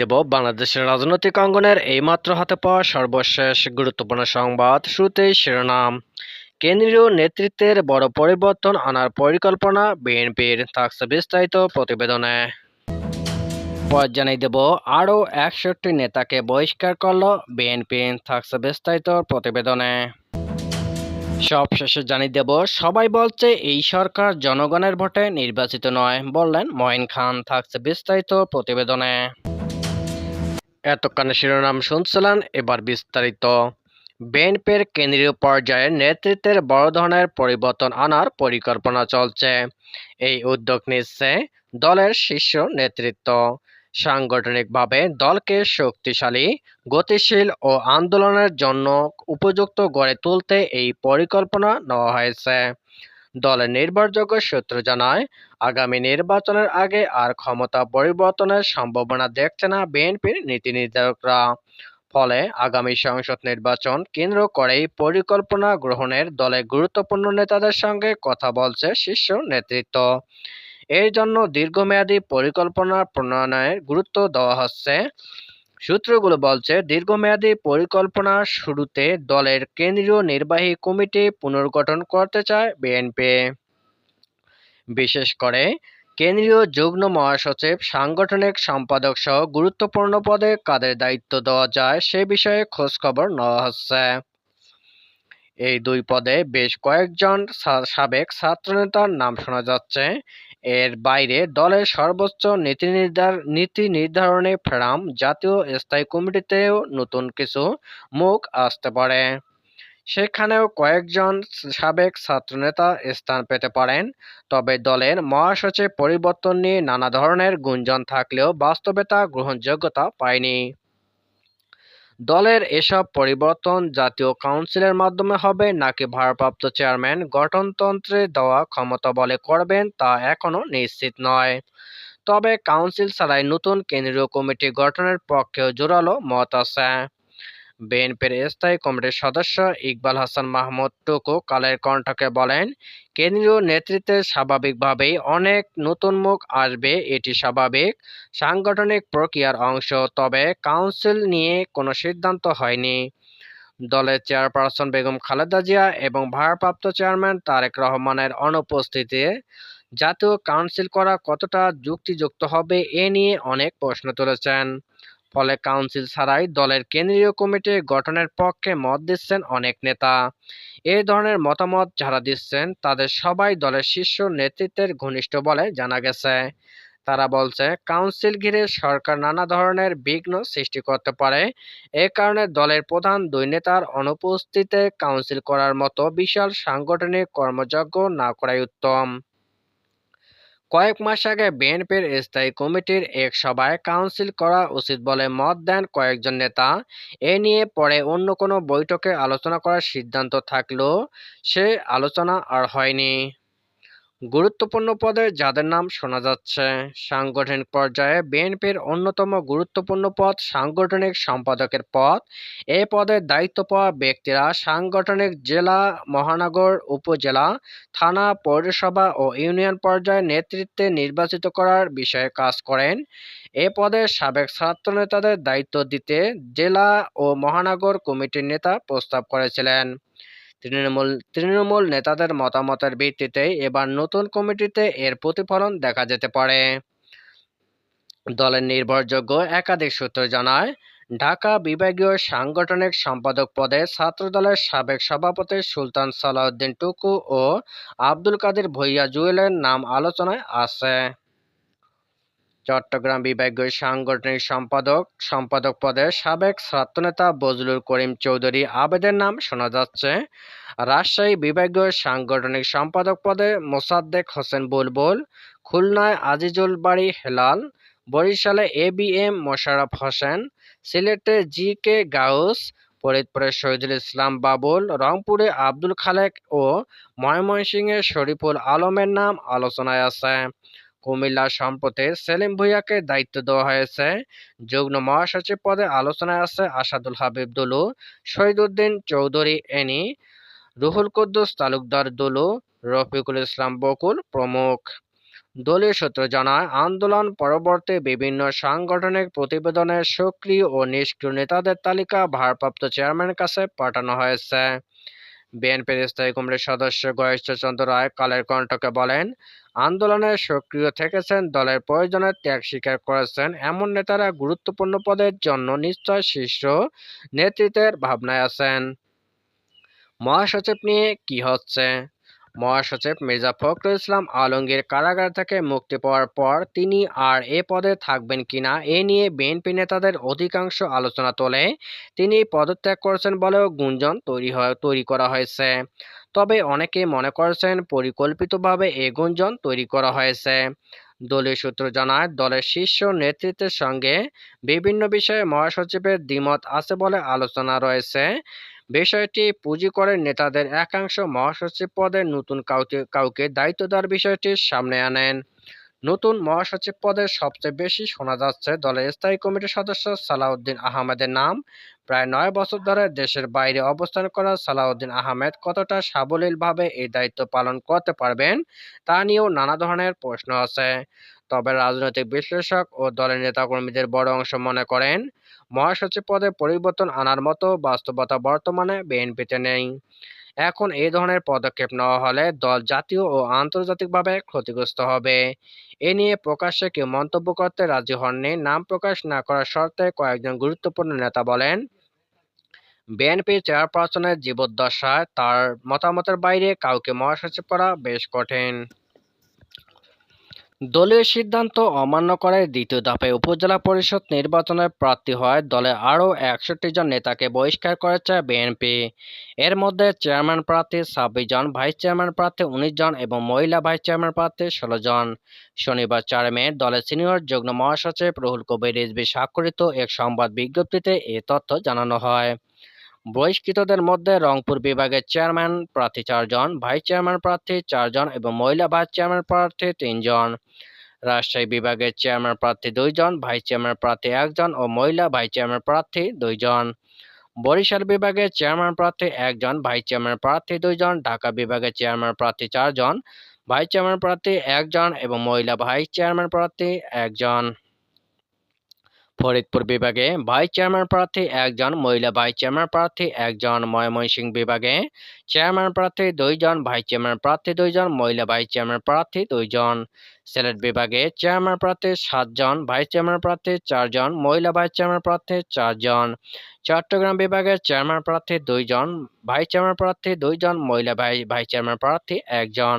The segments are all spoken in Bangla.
দেব, বাংলাদেশের রাজনৈতিক অঙ্গনের এইমাত্র হাতে পাওয়া সর্বশেষ গুরুত্বপূর্ণ সংবাদ শুরুতেই শিরোনাম। কেন্দ্রীয় নেতৃত্বের বড় পরিবর্তন আনার পরিকল্পনা বিএনপির, থাকছে বিস্তারিত প্রতিবেদনে। পর জানিয়ে দেব, আরও একষট্টি নেতাকে বহিষ্কার করল বিএনপি, থাকছে বিস্তারিত প্রতিবেদনে। সবশেষে জানিয়ে দেব, সবাই বলছে এই সরকার জনগণের ভোটে নির্বাচিত নয় বললেন মঈন খান, থাকছে বিস্তারিত প্রতিবেদনে। এতক্ষণ শিরোনাম শুনছিলেন, এবার বিস্তারিত। বিএনপির কেন্দ্রীয় পর্যায়ে নেতৃত্বের বড় ধরনের পরিবর্তন আনার পরিকল্পনা চলছে। এই উদ্যোগ নিচ্ছে দলের শীর্ষ নেতৃত্ব। সাংগঠনিকভাবে দলকে শক্তিশালী, গতিশীল ও আন্দোলনের জন্য উপযুক্ত গড়ে তুলতে এই পরিকল্পনা নেওয়া হয়েছে। দলের নির্ভরযোগ্য সূত্র জানায়, আগামী নির্বাচনের আগে আর ক্ষমতা পরিবর্তনের সম্ভাবনা দেখছে না বিএনপির নীতি নির্ধারকরা। ফলে আগামী সংসদ নির্বাচন কেন্দ্র করেই পরিকল্পনা গ্রহণের দলে গুরুত্বপূর্ণ নেতাদের সঙ্গে কথা বলছে শীর্ষ নেতৃত্ব। এর জন্য দীর্ঘমেয়াদী পরিকল্পনা প্রণয়নের গুরুত্ব দেওয়া হচ্ছে। সূত্রগুলো বলছে, দীর্ঘমেয়াদী পরিকল্পনা শুরুতে দলের কেন্দ্রীয় নির্বাহী কমিটি পুনর্গঠন করতে চায় বিএনপি। বিশেষ করে কেন্দ্রীয় যুগ্ম মহাসচিব, সাংগঠনিক সম্পাদক সহ গুরুত্বপূর্ণ পদে কাদের দায়িত্ব দেওয়া যায় সে বিষয়ে খোঁজখবর নেওয়া হচ্ছে। এই দুই পদে বেশ কয়েকজন সাবেক ছাত্রনেতার নাম শোনা যাচ্ছে। এর বাইরে দলের সর্বোচ্চ নীতি নির্ধার, নীতি নির্ধারণে ফেরাম জাতীয় স্থায়ী কমিটিতেও নতুন কিছু মুখ আসতে পারে। সেখানেও কয়েকজন সাবেক ছাত্রনেতা স্থান পেতে পারেন, তবে দলের মহাসচিব পরিবর্তন নিয়ে নানা ধরনের গুঞ্জন থাকলেও বাস্তবে তা গ্রহণযোগ্যতা পায়নি। দলের এসব পরিবর্তন জাতীয় কাউন্সিলের মাধ্যমে হবে নাকি ভারপ্রাপ্ত চেয়ারম্যান গঠনতন্ত্রে দেওয়া ক্ষমতা বলে করবেন তা এখনও নিশ্চিত নয়। তবে কাউন্সিল ছাড়াই নতুন কেন্দ্রীয় কমিটি গঠনের পক্ষেও জোরালো মত আছে। বিএনপির স্থায়ী কমিটির সদস্য ইকবাল হাসান মাহমুদ টুকু কালের কণ্ঠকে বলেন, কেন্দ্রীয় নেতৃত্বে স্বাভাবিকভাবেই অনেক নতুন মুখ আসবে, এটি স্বাভাবিক। সাংগঠনিক প্রক্রিয়ার অংশ, তবে কাউন্সিল নিয়ে কোনো সিদ্ধান্ত হয়নি। দলের চেয়ারপারসন বেগম খালেদা জিয়া এবং ভারপ্রাপ্ত চেয়ারম্যান তারেক রহমানের অনুপস্থিতিতে, জাতীয় কাউন্সিল করা কতটা যুক্তিযুক্ত হবে, এ নিয়ে অনেক প্রশ্ন তুলেছেন। ফলে কাউন্সিল ছাড়াই দলের কেন্দ্রীয় কমিটি গঠনের পক্ষে মত দিচ্ছেন অনেক নেতা। এই ধরনের মতামত যারা দিচ্ছেন, তাদের সবাই দলের শীর্ষ নেতৃত্বের ঘনিষ্ঠ বলে জানা গেছে। তারা বলছে, কাউন্সিল ঘিরে সরকার নানা ধরনের বিঘ্ন সৃষ্টি করতে পারে। এ কারণে দলের প্রধান দুই নেতার অনুপস্থিতিতে কাউন্সিল করার মতো বিশাল সাংগঠনিক কর্মযজ্ঞ না করাই উত্তম। কয়েক মাস আগে বিএনপির স্থায়ী কমিটির এক সভায় কাউন্সিল করা উচিত বলে মত দেন কয়েকজন নেতা। এ নিয়ে পরে অন্য কোনো বৈঠকে আলোচনা করার সিদ্ধান্ত থাকলেও সে আলোচনা আর হয়নি। গুরুত্বপূর্ণ পদে যাদের নাম শোনা যাচ্ছে, সাংগঠনিক পর্যায়ে বিএনপির অন্যতম গুরুত্বপূর্ণ পদ সাংগঠনিক সম্পাদকের পদ। এ পদের দায়িত্ব পাওয়া ব্যক্তিরা সাংগঠনিক জেলা, মহানগর, উপজেলা, থানা, পৌরসভা ও ইউনিয়ন পর্যায়ে নেতৃত্বে নির্বাচিত করার বিষয়ে কাজ করেন। এ পদে সাবেক ছাত্রনেতাদের দায়িত্ব দিতে জেলা ও মহানগর কমিটির নেতা প্রস্তাব করেছিলেন। তৃণমূল তৃণমূল নেতাদের মতামতের ভিত্তিতে এবার নতুন কমিটিতে এর প্রতিফলন দেখা যেতে পারে। দলের নির্ভরযোগ্য একাধিক সূত্র জানায়, ঢাকা বিভাগীয় সাংগঠনিক সম্পাদক পদে ছাত্রদলের সাবেক সভাপতি সুলতান সালাউদ্দিন টুকু ও আব্দুল কাদের ভূঁইয়া জুয়েলের নাম আলোচনায় আছে। চট্টগ্রাম বিভাগীয় সাংগঠনিক সম্পাদক সম্পাদক পদে সাবেক ছাত্রনেতা বজলুল করিম চৌধুরী আবেদের নাম শোনা যাচ্ছে। রাজশাহী বিভাগীয় সাংগঠনিক সম্পাদক পদে মোসাদ্দেক হোসেন বুলবুল, খুলনায় আজিজুল বাড়ি হেলাল, বরিশালে A B M Mosharraf Hossain, সিলেটে জি কে গাউস, ফরিদপুরে শহীদুল ইসলাম বাবুল, রংপুরে আব্দুল খালেক ও ময়মনসিংহে শরীফুল আলমের নাম আলোচনায় আছে। কুমিল্লা সম্প্রতি সেলিম ভুইয়াকে দায়িত্ব দেওয়া হয়েছে। যুগ্ম মহাসচিব পদে আলোচনায় আছে আসাদুল হাবিব দুলু শহীদুদ্দিন চৌধুরী এনি, রুহুল কুদ্দুস তালুকদার দুলু, রফিকুল ইসলাম বকুল প্রমুখ। দলীয় সূত্র জানায়, আন্দোলন পরবর্তী বিভিন্ন সাংগঠনিক প্রতিবেদনে সক্রিয় ও নিষ্ক্রিয় নেতাদের তালিকা ভারপ্রাপ্ত চেয়ারম্যানের কাছে পাঠানো হয়েছে। বিএনপির স্থায়ী কমিটির সদস্য গয়েশ্বরচন্দ্র রায় কালের কণ্ঠকে বলেন, আন্দোলনে সক্রিয় থেকেছেন, দলের প্রয়োজনে ত্যাগ স্বীকার করেছেন এমন নেতারা গুরুত্বপূর্ণ পদের জন্য নিশ্চয় শীর্ষ নেতৃত্বের ভাবনায় আছেন। মহাসচিব নিয়ে কি হচ্ছে? মহাসচিব মির্জা ফখরুল ইসলাম আলমগীর কারাগার থেকে মুক্তি পাওয়ার পর তিনি আর এ পদে থাকবেন কিনা এ নিয়ে বিএনপি নেতাদের অধিকাংশ আলোচনা তোলে। তিনি পদত্যাগ করেছেন বলেও গুঞ্জন তৈরি তৈরি করা হয়েছে। তবে অনেকে মনে করছেন পরিকল্পিতভাবে এ গুঞ্জন তৈরি করা হয়েছে। দলীয় সূত্র জানায়, দলের শীর্ষ নেতৃত্বের সঙ্গে বিভিন্ন বিষয়ে মহাসচিবের দ্বিমত আছে বলে আলোচনা রয়েছে। বিষয়টি পুঁজি করে নেতাদের একাংশ মহাসচিব পদে নতুন কাউকে কাউকে দায়িত্ব দেওয়ার বিষয়টি সামনে আনেন। নতুন মহাসচিব পদে সবচেয়ে বেশি শোনা যাচ্ছে দলের স্থায়ী কমিটির সদস্য সালাউদ্দিন আহমেদের নাম। প্রায় নয় বছর ধরে দেশের বাইরে অবস্থান করা সালাউদ্দিন আহমেদ কতটা সাবলীলভাবে এই দায়িত্ব পালন করতে পারবেন তা নিয়েও নানা ধরনের প্রশ্ন আছে। তবে রাজনৈতিক বিশ্লেষক ও দলের নেতাকর্মীদের বড় অংশ মনে করেন মহাসচিব পদে পরিবর্তন আনার মতো বাস্তবতা বর্তমানে বিএনপিতে নেই। এখন এই ধরনের পদক্ষেপ নেওয়া হলে দল জাতীয় ও আন্তর্জাতিকভাবে ক্ষতিগ্রস্ত হবে। এ নিয়ে প্রকাশ্যে কেউ মন্তব্য করতে রাজি হননি। নাম প্রকাশ না করার শর্তে কয়েকজন গুরুত্বপূর্ণ নেতা বলেন, বিএনপি চেয়ারপারসনের জীবদ্দশায় তার মতামতের বাইরে কাউকে মহাসচিব করা বেশ কঠিন। দলীয় সিদ্ধান্ত অমান্য করে দ্বিতীয় ধাপে উপজেলা পরিষদ নির্বাচনে প্রার্থী হয় দলে আরও একষট্টি জন নেতাকে বহিষ্কার করেছে বিএনপি। এর মধ্যে চেয়ারম্যান প্রার্থী ছাব্বিশ জন, ভাইস চেয়ারম্যান প্রার্থী উনিশ জন এবং মহিলা ভাইস চেয়ারম্যান প্রার্থী ষোলো জন। শনিবার চার মে দলের সিনিয়র যুগ্ম মহাসচিব রুহুল কবির রিজভি স্বাক্ষরিত এক সংবাদ বিজ্ঞপ্তিতে এ তথ্য জানানো হয়। বহিষ্কৃতদের মধ্যে রংপুর বিভাগের চেয়ারম্যান প্রার্থী চারজন ভাইস চেয়ারম্যান প্রার্থী চারজন এবং মহিলা ভাইস চেয়ারম্যান প্রার্থী তিনজন রাজশাহী বিভাগের চেয়ারম্যান প্রার্থী দুইজন ভাইস চেয়ারম্যান প্রার্থী একজন ও মহিলা ভাইস চেয়ারম্যান প্রার্থী দুইজন বরিশাল বিভাগের চেয়ারম্যান প্রার্থী একজন ভাইস চেয়ারম্যান প্রার্থী দুইজন ঢাকা বিভাগের চেয়ারম্যান প্রার্থী চারজন ভাইস চেয়ারম্যান প্রার্থী একজন এবং মহিলা ভাইস চেয়ারম্যান প্রার্থী একজন ফরিদপুর বিভাগে ভাইস চেয়ারম্যান প্রার্থী একজন মহিলা ভাইস চেয়ারম্যান প্রার্থী একজন ময়মনসিংহ বিভাগে চেয়ারম্যান প্রার্থী দুইজন ভাইস চেয়ারম্যান প্রার্থী দুইজন মহিলা ভাইস চেয়ারম্যান প্রার্থী দুইজন সিলেট বিভাগে চেয়ারম্যান প্রার্থী সাতজন ভাইস চেয়ারম্যান প্রার্থী চারজন মহিলা ভাইস চেয়ারম্যান প্রার্থী চারজন চট্টগ্রাম বিভাগের চেয়ারম্যান প্রার্থী দুইজন ভাইস চেয়ারম্যান প্রার্থী দুইজন মহিলা ভাই ভাইস চেয়ারম্যান প্রার্থী একজন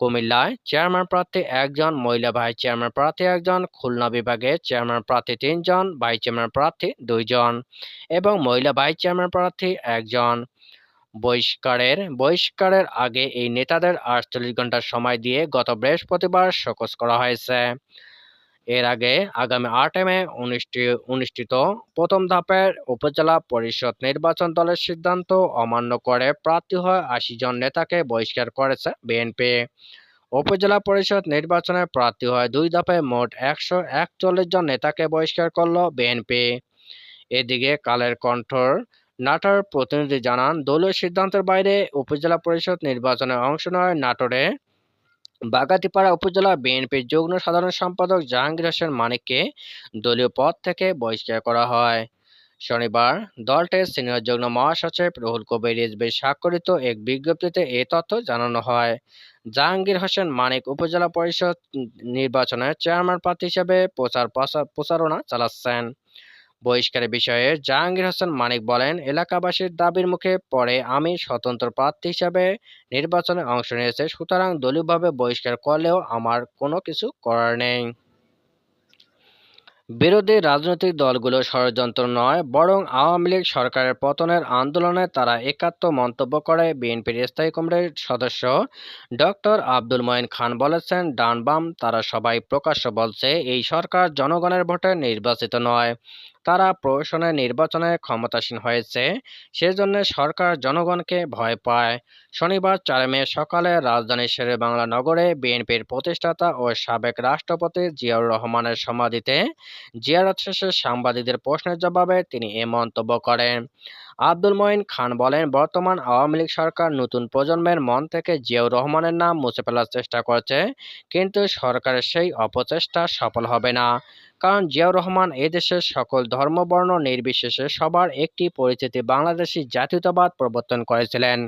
কুমিল্লায় চেয়ারম্যান প্রার্থী একজন, মহিলা ভাই চেয়ারম্যান প্রার্থী একজন, খুলনা বিভাগে চেয়ারম্যান প্রার্থী তিনজন ভাইস চেয়ারম্যান প্রার্থী দুইজন এবং মহিলা ভাইস চেয়ারম্যান প্রার্থী একজন। বহিষ্কারের বহিষ্কারের আগে এই নেতাদের আটচল্লিশ ঘণ্টার সময় দিয়ে গত বৃহস্পতিবার শোকজ করা হয়েছে। এর আগে আগামী আট মে অনুষ্ঠিত প্রথম ধাপের উপজেলা পরিষদ নির্বাচন দলের সিদ্ধান্ত অমান্য করে প্রার্থী হয়ে আশি জন নেতাকে বহিষ্কার করেছে বিএনপি। উপজেলা পরিষদ নির্বাচনে প্রার্থী হয় দুই ধাপে মোট একশো একচল্লিশ জন নেতাকে বহিষ্কার করল বিএনপি। এদিকে কালের কণ্ঠর নাটোর প্রতিনিধি জানান, দলীয় সিদ্ধান্তের বাইরে উপজেলা পরিষদ নির্বাচনে অংশ নেয় নাটোরে বাগাতিপাড়া উপজেলা বিএনপির যুগ্ম সাধারণ সম্পাদক জাহাঙ্গীর হোসেন মানিককে দলীয় পদ থেকে বহিষ্কার করা হয়। শনিবার দলটির সিনিয়র যুগ্ম মহাসচিব রুহুল কবির রিজভী স্বাক্ষরিত এক বিজ্ঞপ্তিতে এ তথ্য জানানো হয়। জাহাঙ্গীর হোসেন মানিক উপজেলা পরিষদ নির্বাচনে চেয়ারম্যান প্রার্থী হিসেবে প্রচার প্রচারণা চালাচ্ছেন। বহিষ্কারের বিষয়ে জাহাঙ্গীর হোসেন মানিক বলেন, এলাকাবাসীর দাবির মুখে পড়ে আমি স্বতন্ত্র প্রার্থী হিসাবে নির্বাচনে অংশ নিয়েছে, সুতরাং দলীয়ভাবে বহিষ্কার করলেও আমার কোনো কিছু করার নেই। বিরোধী রাজনৈতিক দলগুলো ষড়যন্ত্র নয়, বরং আওয়ামী লীগ সরকারের পতনের আন্দোলনে তারা একাত্ম মন্তব্য করে বিএনপির স্থায়ী কমিটির সদস্য ডক্টর আব্দুল মঈন খান বলেছেন, ডান বাম তারা সবাই প্রকাশ্য বলছে, এই সরকার জনগণের ভোটে নির্বাচিত নয়। তারা প্রশাসনের নির্বাচনে ক্ষমতাসীন হয়েছে, সেজন্য সরকার জনগণকে ভয় পায়। শনিবার চার মে সকালে রাজধানীর শেরেবাংলা নগরে বিএনপির প্রতিষ্ঠাতা ও সাবেক রাষ্ট্রপতি জিয়াউর রহমানের সমাধিতে জিয়ারত শেষে সাংবাদিকদের প্রশ্নের জবাবে তিনি এ মন্তব্য করেন। আব্দুল মঈন খান বলেন, বর্তমান আওয়ামী লীগ সরকার নতুন প্রজন্মের মন থেকে জিয়াউর রহমানের নাম মুছে ফেলার চেষ্টা করছে, কিন্তু সরকারের সেই অপচেষ্টা সফল হবে না। কারণ জিয়াউর রহমান এদেশের সকল ধর্মবর্ণ নির্বিশেষে সবার একটি পরিচিতি বাংলাদেশী জাতীয়তাবাদ প্রবর্তন করেছিলেন।